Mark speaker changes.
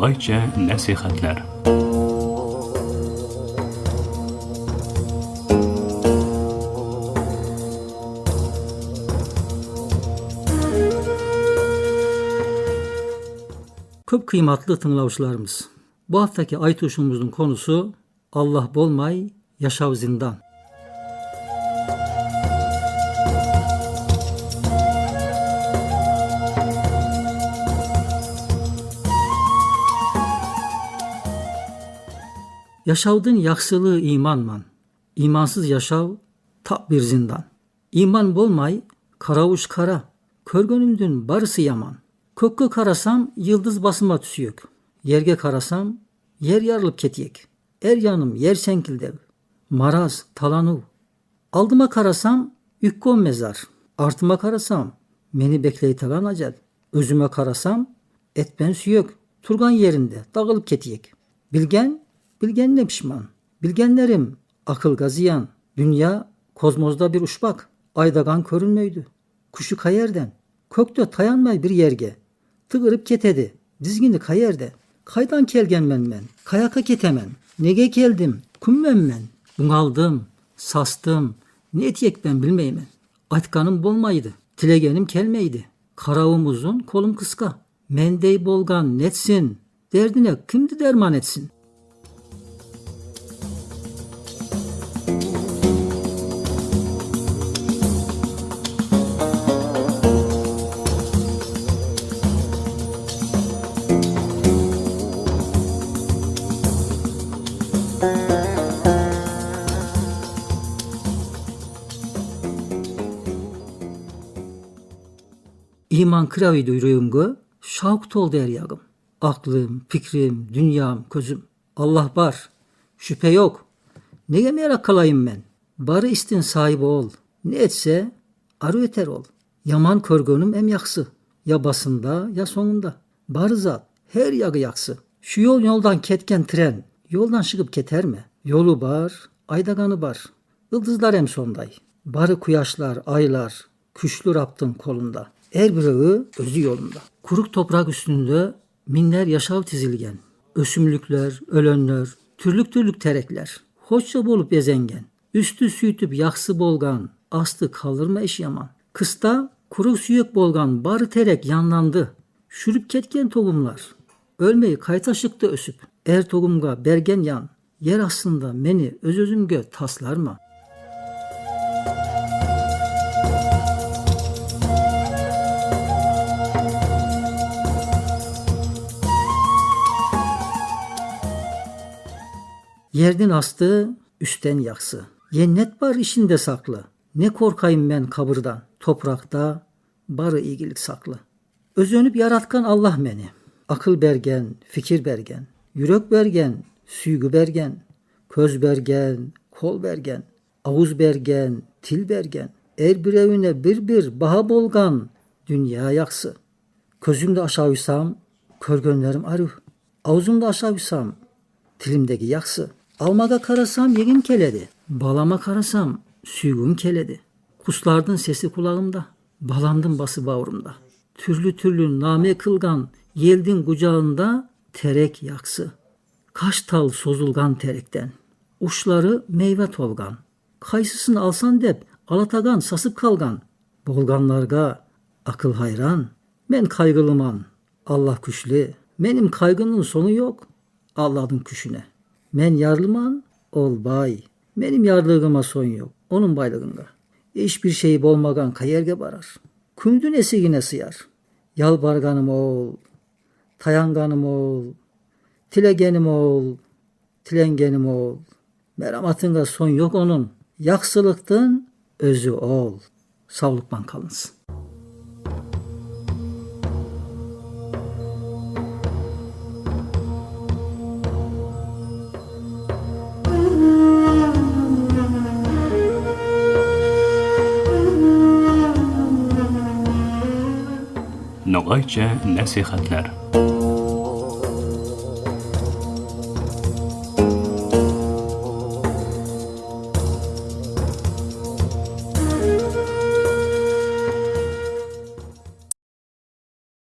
Speaker 1: Nogayça nasihatler.
Speaker 2: Çok kıymetli tınlavçılarımız. Bu haftaki ay tuşumuzun konusu Allah bolmay yaşav zindan. Yaşavdın yaksılığı imanman. İmansız yaşav tap bir zindan. İman bolmay karavuş kara. Kör gönüldün barısı yaman. Kökkü karasam yıldız basıma tüsüyök. Yerge karasam yer yarılıp ketiyek. Er yanım yer senkildev. Maraz talanu. Aldıma karasam ükkon mezar. Artıma karasam meni bekleytelan acel. Özüme karasam et ben süyök. Turgan yerinde dağılıp ketiyek. Bilgen, bilgen ne pişman. Bilgenlerim akıl gaziyan. Dünya kozmozda bir uşbak. Aydagan körünmöydü. Kuşu kayerden. Kökte tayanmay bir yerge. Tıgırıp ketedi. Dizgini kayerde. Kaydan kelgenmen men. Kayaka ketemen. Nege geldim. Kummen men. Bunaldım. Sastım. Ne etiyek ben bilmeymen. Atkanım bolmaydı. Tilegenim kelmeydi. Karavum uzun, kolum kıska. Mendey bolgan netsin. Derdine kimdi derman etsin. İman kıravi duyruğumgu, şavk tol der yagım. Aklım, fikrim, dünyam, közüm. Allah var, şüphe yok. Ne yemeyerak kalayım ben? Barı istin sahibi ol. Ne etse arı öter ol. Yaman körgönüm em yaksı. Ya basında ya sonunda. Barı zat her yagı yaksı. Şu yol yoldan ketken tren. Yoldan çıkıp keter mi? Yolu bar, aydaganı bar. Yıldızlar em sonday. Barı kuyaşlar, aylar, küşlü raptın kolunda. Er birağı özü yolunda. Kuruk toprak üstünde minler yaşav tizilgen. Ösümlükler, ölenler, türlük türlük terekler. Hoşça bolup ezengen. Üstü süytüp yaksı bolgan, astı kalır mı eş yaman. Kısta kuru süyük bolgan barı terek yanlandı. Şürüp ketken tohumlar. Ölmeyi kaytaşıkta ösüp. Er tohumga bergen yan. Yer aslında meni öz özümgö taslar mı? Yerdin astı, üstten yaksı. Yennet var işinde saklı. Ne korkayım ben kabırdan. Toprakta barı ilgilik saklı. Özönüp yaratkan Allah beni. Akıl bergen, fikir bergen. Yürek bergen, süygü bergen. Köz bergen, kol bergen. Avuz bergen, til bergen. Er bir evine bir bir baha bolgan. Dünya yaksı. Közümde aşağıysam, körgönlerim arı. Avuzumda aşağıysam, Tilimdeki yaksı. Almaga karasam yegin keledi. Balama karasam süygün keledi. Kuşlardın sesi kulağımda. Balandım bası bağrımda. Türlü türlü name kılgan yeldin kucağında terek yaksı. Kaş tal sozulgan terekten. Uçları meyve tolgan. Kaysısını alsan dep alatagan sasıp kalgan. Bolganlarga akıl hayran. Men kaygılıman. Allah küşlü. Benim kaygının sonu yok. Allah'ın küşüne. Men yarlıman ol bay. Benim yarlığıma son yok. Onun baylığında. Hiçbir şey bolmagan kayerge barar. Kümdün esigine sıyar. Yalbarganım ol. Tayanganım ol. Tilegenim ol. Tilengenim ol. Merhamatınga son yok onun. Yaksılıktın özü ol. Sağlıkman kalınsın.
Speaker 1: Nogayça nasihatler.